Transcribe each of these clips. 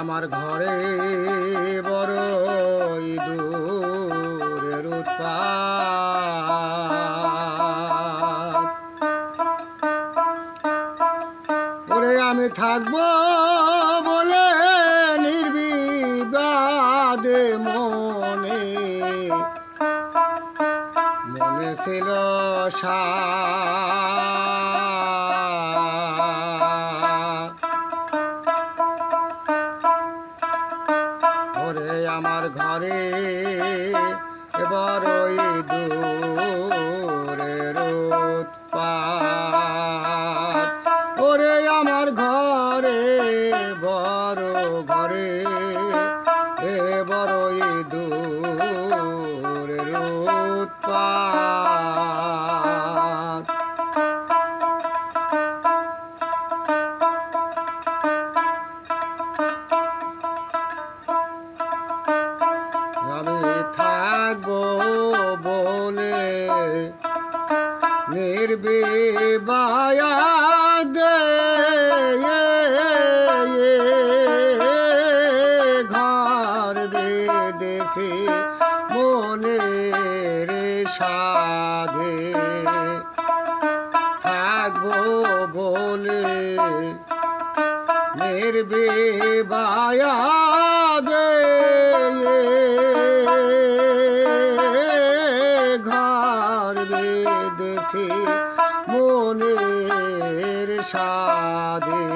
আমার ঘরে বড় দূরের উৎপাত। ওরে আমি থাকব বলে নির্বিবাদে মনে। মনে ছিল সা আমার এবার দূরের উৎপাত ওরে আমার ঘরে বড় ঘরে এ বড়ই দূরের নির্বিবায়াদে ঘর বেদেশে মনের সাধে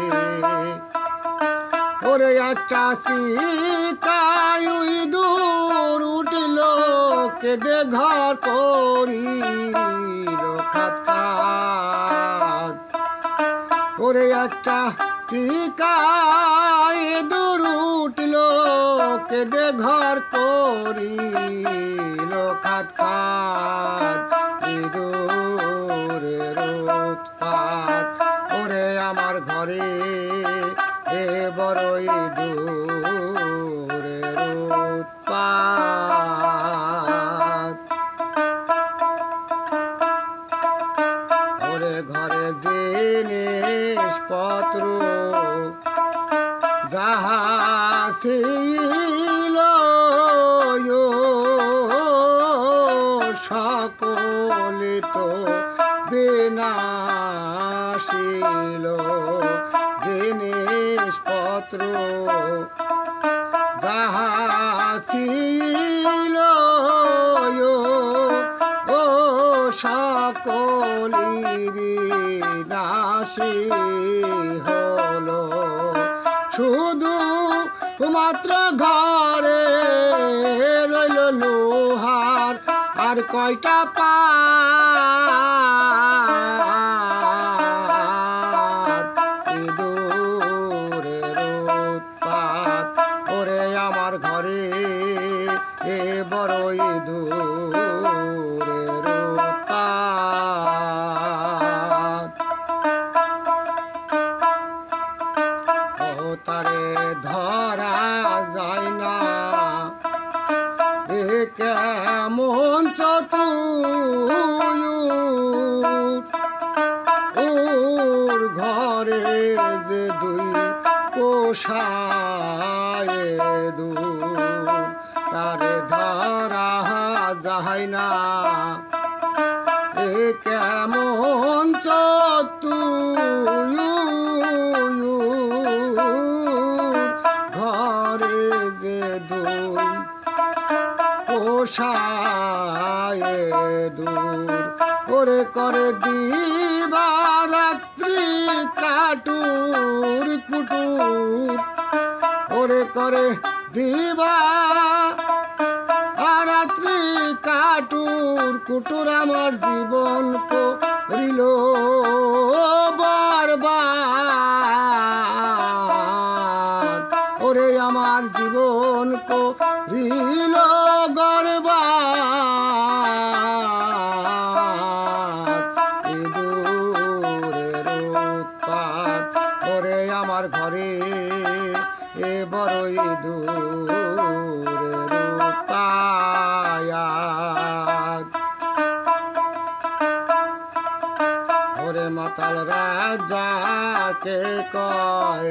ওরে একটা শিকায় উই দূর উঠিল, কেদে ঘর করিল খাত খাত। ওরে একটা চিকায় দূর উঠল, কেদে ঘর করিল খাত খাত, ইঁদুরের উৎপাত। ওরে আমার ঘরে এ বড়ই দূরের উৎপাত। ওরে ঘরে জিনিসপত্র যাহা ছিল সকলে তো বিনাশিল জিনিসপত্র যাহা ছিল মাত্র ঘরে রইল লোহার আর কয়টা পাত পোষায় দূর, তারে ধরা যায় না। এ কেমন চতুর, ঘরে যে দুই পোষায় দূর। ওরে করে দিবা রাত্রি কাটুর করে দিবা। আর রাত্রি কাটুর কুটুর আমার জীবন করিল। মাতাল রাজাকে কয়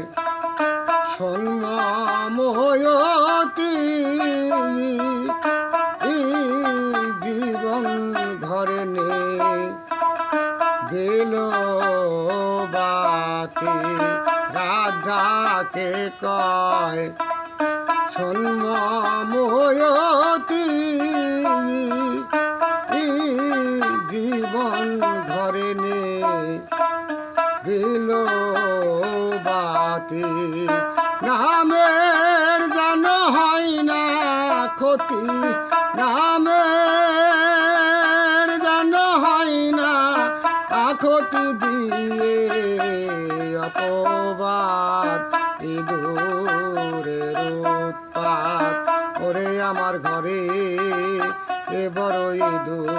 সন্ময়তি জীবন ঘরে নে গেল বাতি রাজা কয় সন্ময়তি জীবন বিলো বাতি। নামের যেন হয় না ক্ষতি, নামের যেন হয় না আখতি দিয়ে অপবাদ। ইঁদুরের উৎপাত, ওরে আমার ঘরে এ বড় উৎপাত